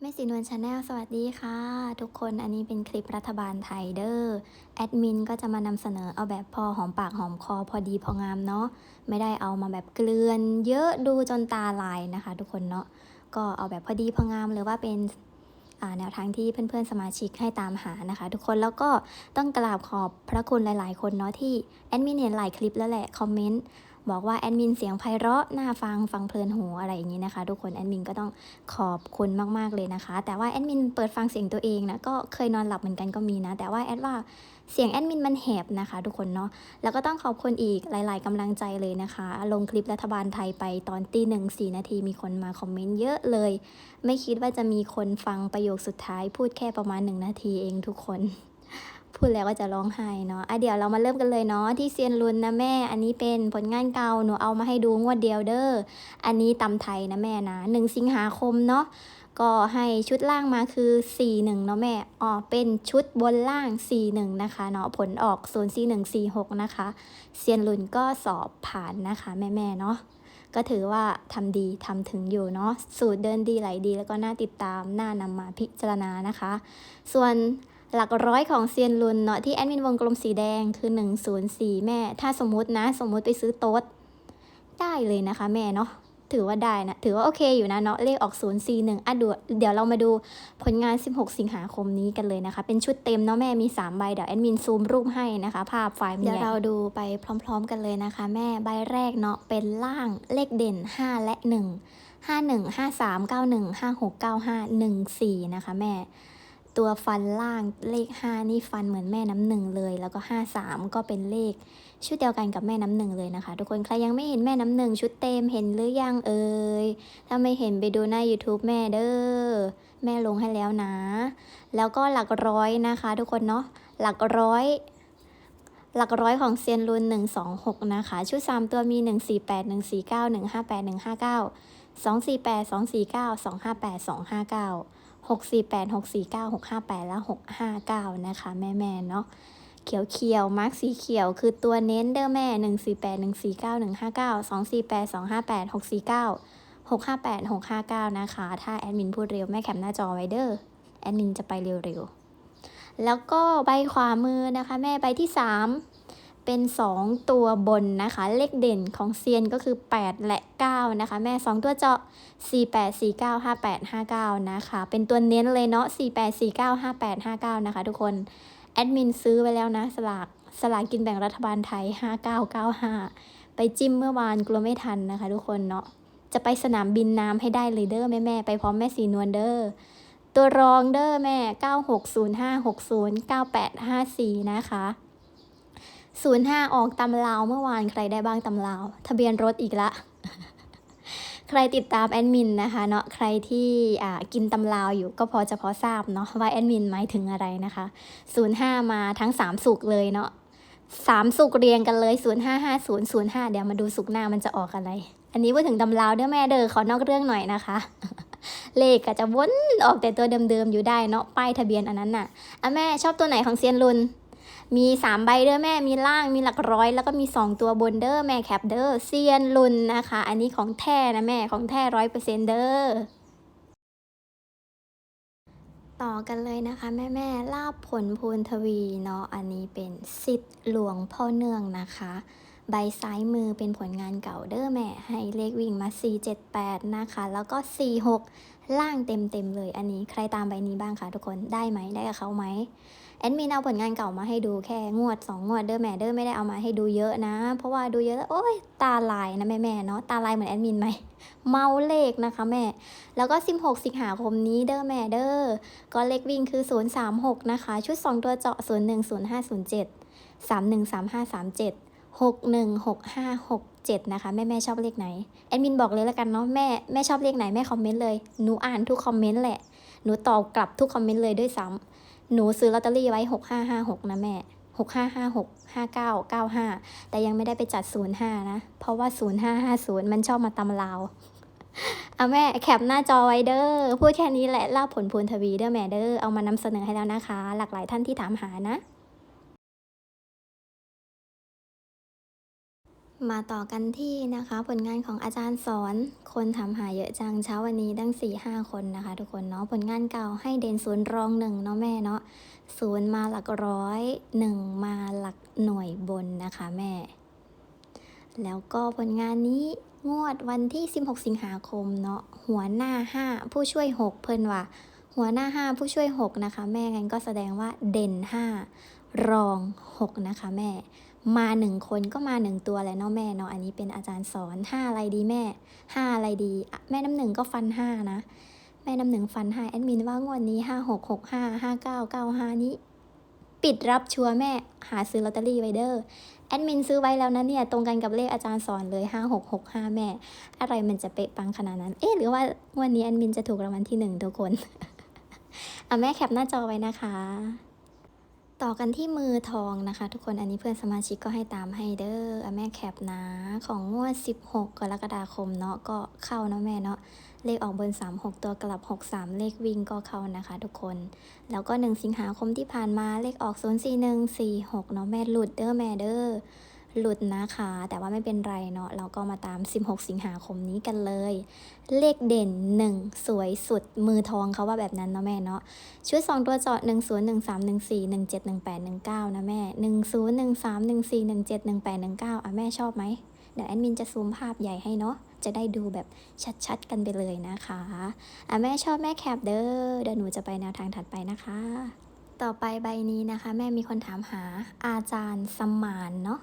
แม่สีนวลชาแนลสวัสดีค่ะ ทุกคนอันนี้เป็นคลิปรัฐบาลไทยเดอร์แอดมินก็จะมานำเสนอเอาแบบพอหอมปากหอมคอพอดีพองามเนาะไม่ได้เอามาแบบเกลือนเยอะดูจนตาลายนะคะ ทุกคนเนาะก็เอาแบบพอดีพองามหรือว่าเป็นอ่าแนวทางที่เพื่อนๆสมาชิกให้ตามหานะคะ ทุกคนแล้วก็ต้องกราบขอบพระคุณหลาย ๆ คนเนาะที่แอดมินเห็นหลายคลิปแล้วแหละคอมเมนต์บอกว่าแอดมินเสียงไพเราะน่าฟังฟังเพลินหูอะไรอย่างนี้นะคะ ทุกคนแอดมินก็ต้องขอบคุณมากๆเลยนะคะ แต่ว่าแอดมินเปิดฟังเสียงตัวเองนะก็เคยนอนหลับเหมือนกันก็มีนะ แต่ว่าแอดว่าเสียงแอดมินมันแหบนะคะ ทุกคนเนาะแล้วก็ต้องขอบคุณอีกหลาย ๆกำลังใจเลยนะคะ ลงคลิปรัฐบาลไทยไปตอนตีหนึ่งสี่นาทีมีคนมาคอมเมนต์เยอะเลย ไม่คิดว่าจะมีคนฟังประโยคสุดท้าย พูดแค่ประมาณหนึ่งนาทีเองทุกคน พูดแล้วก็จะร้องไห้เนาะอะเดี๋ยวเรามาเริ่มกันเลยเนาะที่เซียนรุนนะแม่ อันนี้เป็นผลงานเก่าหนูเอามาให้ดูงวดเดียวเด้อ อันนี้ตำไทยนะแม่นะหนึ่งสิงหาคมเนาะ ก็ให้ชุดล่างมาคือ 4 1เนาะแม่ อ๋อ เป็นชุดบนล่าง 4 1 นะคะเนาะ ผลออก 0 4 1 4 6 นะคะ เซียนลุนก็สอบผ่านนะคะแม่ๆเนาะ ก็ถือว่าทำดีทำถึงอยู่เนาะ สูตรเดินดีไหลดีแล้วก็น่าติดตามน่านำมาพิจารณานะคะ ส่วน หลักร้อยของเซียนลุนเนาะที่แอดมินวงกลมสีแดงคือ 104 แม่ ถ้าสมมุตินะ สมมุติไปซื้อโต๊ดได้เลยนะคะแม่เนาะถือว่าได้นะ ถือว่าโอเคอยู่นะเนาะเลขออก 0 4 1อะดูเดี๋ยวเรามาดูผลงาน 16 สิงหาคมนี้กันเลยนะคะ เป็นชุดเต็มเนาะแม่มี 3 ใบ เดี๋ยวแอดมินซูมรูปให้นะคะ ภาพไฟล์มันใหญ่เดี๋ยวเราดูไปพร้อมๆกันเลยนะคะ แม่ใบแรกเนาะเป็นล่างเลขเด่น 5 และ 1 5 1 5 3 9 1 5 6 9 5 1 4 นะคะแม่ ตัวฟันล่างเลข 5 นี่ฟันเหมือนแม่น้ำหนึ่งเลย แล้วก็ 5 3 ก็เป็นเลข ชุดเดียวกันกับแม่น้ำหนึ่งเลยนะคะ ทุกคนใครยังไม่เห็นแม่น้ำหนึ่งชุดเต็มเห็นหรือยังเอ่ยถ้าไม่เห็นไปดูหน้า YouTube แม่เด้อแม่ลงให้แล้วนะ แล้วก็หลักร้อยนะคะ ทุกคนเนาะหลักร้อยหลักร้อยของเซียนรุน126 นะคะ ชุด 3 ตัวมี 148 149 158 159 248 249 258 259 648 649 658 และ 659 นะคะ แม่ๆเนาะเขียวเขียวมาร์กสีเขียวคือตัวเน้นเด้อแม่ 1 4 8 1 4 9 1 5 9 2 4 8 2 5 8 6 4 9 6 5 8 6 5 9 นะคะ ถ้าแอดมินพูดเร็วแม่แคปหน้าจอไว้เด้อแอดมินจะไปเร็วๆ แล้วก็ใบขวามือนะคะ แม่ใบที่ 3 เป็น 2 ตัวบนนะคะ เลขเด่นของเซียนก็คือ 8 และ 9 นะคะ แม่ 2 ตัวเจาะ 48 49 58 59 นะคะ เป็นตัวเน้นเลยเนาะ48 49 58 59 นะคะ ทุกคนแอดมินซื้อไว้แล้วนะ สลากสลากกินแบ่งรัฐบาลไทย 5995 ไปจิ้มเมื่อวานกลัวไม่ทันนะคะ ทุกคนเนาะจะไปสนามบินน้ำให้ได้เลยเด้อแม่แม่ไปพร้อมแม่สีนวลเด้อตัวรองเด้อแม่ 960560 9854 นะคะ 05 ออกตำลาวเมื่อวานใครได้บ้างตำลาว ทะเบียนรถอีกละ ใครติดตามแอดมินนะคะเนาะใครที่อ่ากินตำลาวอยู่ก็พอจะพอทราบเนาะว่าแอดมินหมายถึงอะไรนะคะ 05 มาทั้ง 3 สุกเลยเนาะสามสุกเรียงกันเลย 0550 05เดี๋ยวมาดูสุกหน้ามันจะออกอะไร อันนี้พูดถึงตำลาวเด้อแม่เด้อขอนอกเรื่องหน่อยนะคะ เลขก็จะวนออกแต่ตัวเดิมๆอยู่ได้เนาะป้ายทะเบียนอันนั้นน่ะอะแม่ชอบตัวไหนของเซียนรุน มีสามใบเด้อแม่ มีล่าง มีหลักร้อย แล้วก็มีสองตัวบนเด้อแม่แคปเด้อเซียนลุนนะคะ อันนี้ของแท้นะแม่ของแท้ร้อยเปอร์เซ็นเด้อต่อกันเลยนะคะแม่แม่ลาบผลพูนทวีเนาะอันนี้เป็นสิทธิ์หลวงพ่อเนืองนะคะ ใบซ้ายมือเป็นผลงานเก่าเด้อแม่ ให้เลขวิ่งมา 478 นะคะ แล้วก็ 46 ล่างเต็มๆเลย อันนี้ใครตามใบนี้บ้างคะทุกคนได้ไหมได้กับเขาไหม แอดมินเอาผลงานเก่ามาให้ดูแค่งวด 2 งวดเด้อแม่เด้อไม่ได้เอามาให้ดูเยอะนะ เพราะว่าดูเยอะแล้วโอ้ยตาลายนะแม่แม่เนาะตาลายเหมือนแอดมินไหมเมาเลขนะคะแม่ แล้วก็ 16 สิงหาคมนี้เด้อแม่เด้อก็เลขวิ่งคือ 036 นะคะ ชุด 2 ตัวเจาะ 010507 313537 616567นะคะ แม่แม่ชอบเลขไหน แอดมินบอกเลยแล้วกันเนาะแม่แม่ชอบเลขไหนแม่คอมเมนต์เลย หนูอ่านทุกคอมเมนต์แหละ หนูตอบกลับทุกคอมเมนต์เลยด้วยซ้ำ หนูซื้อลอตเตอรี่ไว้6556นะแม่6556 5995แต่ยังไม่ได้ไปจัด05นะ เพราะว่า0550มันชอบมาตำราวเอาแม่แคปหน้าจอไว้เด้อพูดแค่นี้แหละเล่าผลพูนทวีเด้อแม่เด้อเอามานำเสนอให้แล้วนะคะ หลากหลายท่านที่ถามหานะ มาต่อกันที่นะคะผลงานของอาจารย์สอน คนทำหาเยอะจังเช้าวันนี้ตั้ง 4-5 คนนะคะ ทุกคนเนาะผลงานเก่าให้เด่นศูนย์รองหนึ่งเนาะแม่เนาะศูนย์มาหลักร้อยหนึ่งมาหลักหน่วยบนนะคะแม่ แล้วก็ผลงานนี้งวดวันที่ 16 สิงหาคมเนาะหัวหน้า 5 ผู้ช่วย 6 เพิ่นว่า หัวหน้า 5 ผู้ช่วย 6 นะคะ แม่งั้นก็แสดงว่าเด่น 5 รอง 6 นะคะแม่ มาหนึ่งคนก็มาหนึ่งตัวแหละเนาะแม่เนาะอันนี้เป็นอาจารย์สอนห้าอะไรดีแม่ห้าอะไรดี แม่น้ำหนึ่งก็ฟันห้านะ แม่น้ำหนึ่งฟันห้าแอดมินว่างวดนี้ห้าหกหกห้าห้าเก้าเก้าห้านี้ ปิดรับชัวร์แม่หาซื้อลอตเตอรี่ไว้เด้อแอดมินซื้อไว้แล้วนะเนี่ยตรงกันกับเลขอาจารย์สอนเลยห้าหกหกห้าแม่ อะไรมันจะเป๊ะปังขนาดนั้น เอ๊ะหรือว่างวันนี้แอดมินจะถูกรางวัลที่หนึ่งทุกคนอะแม่แคปหน้าจอไว้นะคะ ต่อกันที่มือทองนะคะ ทุกคนอันนี้เพื่อนสมาชิกก็ให้ตามให้เด้ออแม่แคปนะของงวด 16 กรกฎาคมเนาะก็เข้าเนาะแม่เนาะเลขออกบน 36 ตัวกลับ 63 เลขวิ่งก็เข้านะคะ ทุกคน แล้วก็ 1 สิงหาคมที่ผ่านมาเลขออก 04146 เนาะแม่หลุดเด้อแม่เด้อ หลุดนะคะ แต่ว่าไม่เป็นไรเนาะเราก็มาตาม 16 สิงหาคมนี้กันเลย เลขเด่น 1 สวยสุดมือทองเขาว่าแบบนั้นเนาะแม่เนาะชุด 2 ตัวเจาะ1 0 1 3 1 4 1 7 1 8 1 9 นะแม่ 1 0 1 3 1 4 1 7 1 8 1 9 อะแม่ชอบไหมเดี๋ยวแอดมินจะซูมภาพใหญ่ให้เนาะจะได้ดูแบบชัดๆกันไปเลยนะคะอะแม่ชอบแม่แคปเด้อเดี๋ยวหนูจะไปแนวทางถัดไปนะคะต่อไปใบนี้นะคะ แม่มีคนถามหาอาจารย์สมานเนาะ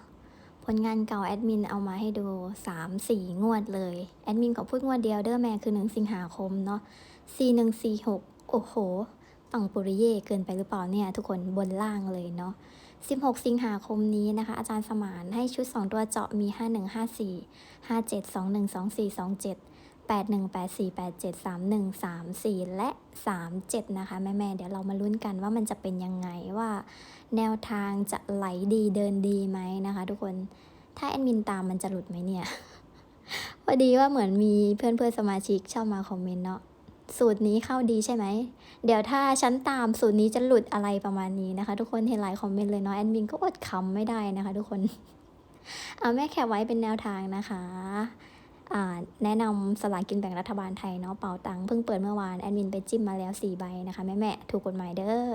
ผลงานเก่าแอดมินเอามาให้ดู 3-4 งวดเลย แอดมินขอพูดงวดเดียวเดอร์แมนคือ 1 สิงหาคมเนาะ4146 โอ้โหปังปุริเย่เกินไปหรือเปล่าเนี่ยทุกคนบนล่างเลยเนาะ16 สิงหาคมนี้นะคะ อาจารย์สมานให้ชุด 2 ตัวเจาะมี 5154 57212427 8184873134 และ 37 นะคะ แม่ ๆ เดี๋ยวเรามาลุ้นกันว่ามันจะเป็นยังไงว่า แนวทางจะไหลดีเดินดีไหมนะคะ ทุกคนถ้าแอดมินตามมันจะหลุดไหมเนี่ยพอดีว่าเหมือนมีเพื่อนเพื่อนสมาชิกชอบมาคอมเมนต์เนาะสูตรนี้เข้าดีใช่ไหม เดี๋ยวถ้าฉันตามสูตรนี้จะหลุดอะไรประมาณนี้นะคะ ทุกคนเห็นหลายคอมเมนต์เลยเนาะแอดมินก็อดคำไม่ได้นะคะ ทุกคน เอาแม่แคปไว้เป็นแนวทางนะคะ แนะนำสลากกินแบ่งรัฐบาลไทยเนาะเป่าตังเพิ่งเปิดเมื่อวานแอดมินไปจิ้มมาแล้ว 4 ใบนะคะ แม่แม่ถูกกฎหมายเด้อ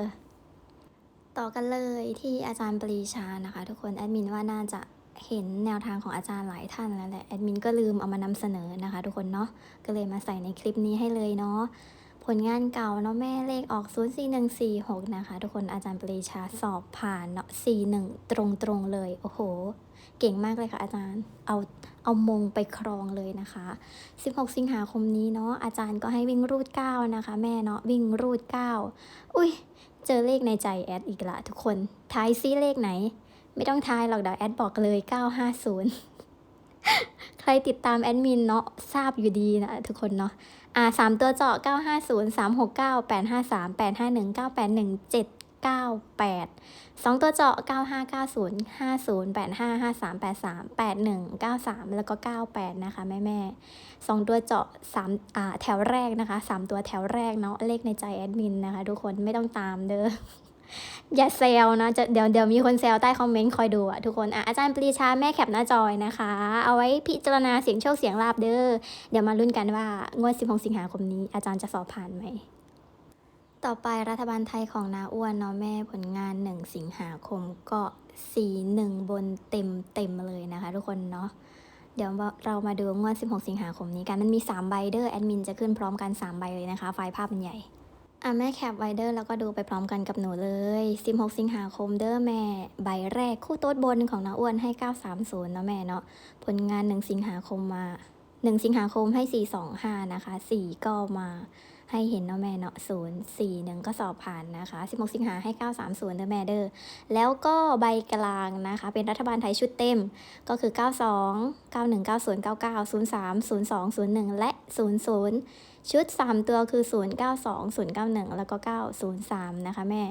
ต่อกันเลยที่อาจารย์ปรีชานะคะ ทุกคนแอดมินว่าน่าจะเห็นแนวทางของอาจารย์หลายท่านแล้วแหละแอดมินก็ลืมเอามานำเสนอนะคะ ทุกคนเนาะก็เลยมาใส่ในคลิปนี้ให้เลยเนาะ ผลงานเก่าเนาะแม่เลขออก 04146 นะคะ ทุกคนอาจารย์ปรีชาสอบผ่านเนาะ41 ตรงๆเลย โอ้โห เก่งมากเลยค่ะอาจารย์ เอาเอามงไปครองเลยนะคะ 16 สิงหาคมนี้เนาะอาจารย์ก็ให้วิ่งรูด 9 นะคะ แม่เนาะวิ่งรูด 9 อุ้ยเจอเลขในใจแอดอีกละทุกคนทายซิเลขไหน ไม่ต้องทายหรอกเดี๋ยวแอดบอกเลย 950 ใครติดตามแอดมินเนาะทราบอยู่ดีนะทุกคนเนาะ อ่าสามตัวเจาะ 950 369 853 851 981 798สองตัวเจาะ 9590 50 85 53 83 81 93 แล้วก็ 98 นะคะแม่แม่ๆสองตัวเจาะสามอ่าแถวแรกนะคะสามตัวแถวแรกเนาะเลขในใจแอดมินนะคะทุกคนไม่ต้องตามเด้อ อย่าแซวนะจะเดี๋ยวเดี๋ยวมีคนแซวใต้คอมเมนต์คอยดูอะทุกคนอะอาจารย์ปรีชาแม่แคปหน้าจอยนะคะ เอาไว้พิจารณาเสียงโชคเสียงลาบเด้อเดี๋ยวมาลุ้นกันว่างวด 16 สิงหาคมนี้ อาจารย์จะสอบผ่านไหมต่อไปรัฐบาลไทยของนาอ้วนเนาะแม่ผลงาน 1 สิงหาคมก็41บนเต็มเต็มเลยนะคะ ทุกคนเนาะเดี๋ยวเรามาดูงวด 16 สิงหาคมนี้กันมันมี 3 ใบเดอร์แอดมินจะขึ้นพร้อมกัน 3 ใบเลยนะคะ ไฟล์ภาพมันใหญ่ อะแม่แคปไวเดอร์แล้วก็ดูไปพร้อมกันกับหนูเลย 16 สิงหาคมเด้อแม่ ใบแรกคู่โต๊ดบนของนาอ้วนให้ 930 เนาะแม่เนาะ ผลงาน 1 สิงหาคมมา 1 สิงหาคมให้ 425 นะคะ 4 ก็มา ให้เห็นเนาะแม่เนาะศูนย์สี่หนึ่งก็สอบผ่านนะคะ 16 สิงหาให้ 930เด้อแม่เดอร์แล้วก็ใบกลางนะคะ เป็นรัฐบาลไทยชุดเต็มก็คือ 92 91 90 99 03 02 01 และ 00 ชุด 3 ตัวคือ 092 091 แล้วก็ 903 นะคะแม่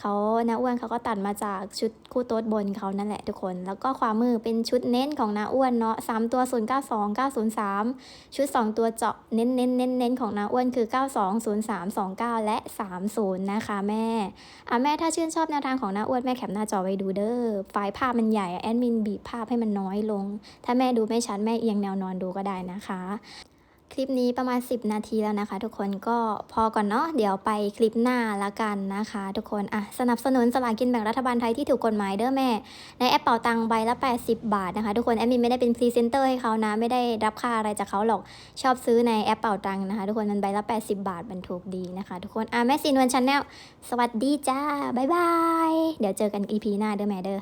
เขานาอ้วนเขาก็ตัดมาจากชุดคู่โต๊ดบนเขานั่นแหละทุกคน แล้วก็ขวามือเป็นชุดเน้นของนาอ้วนเนาะ3ตัว092 903ชุด2ตัวเจาะเน้นเน้นเน้นเน้นของนาอ้วนคือ92 03 29และ30นะคะแม่อะแม่ถ้าชื่นชอบแนวทางของนาอ้วนแม่แคปหน้าจอไว้ดูเด้อไฟล์ภาพมันใหญ่แอดมินบีบภาพให้มันน้อยลง ถ้าแม่ดูไม่ชัดแม่เอียงแนวนอนดูก็ได้นะคะ คลิปนี้ประมาณ 10 นาทีแล้วนะคะ ทุกคนก็พอก่อนเนาะเดี๋ยวไปคลิปหน้าละกันนะคะ ทุกคนอะสนับสนุนสลากกินแบ่งรัฐบาลไทยที่ถูกกฎหมายเด้อแม่ ในแอปเป่าตังใบละ 80 บาทนะคะ ทุกคนแอดมินไม่ได้เป็นพรีเซนเตอร์ให้เขานะ ไม่ได้รับค่าอะไรจากเขาหรอกชอบซื้อในแอปเป่าตังนะคะ ทุกคนมันใบละ 80 บาทมันถูกดีนะคะ ทุกคนอะแม่ซีนวลชาแนลสวัสดีจ้าบ๊ายบายเดี๋ยวเจอกัน EP หน้าเด้อแม่เด้อ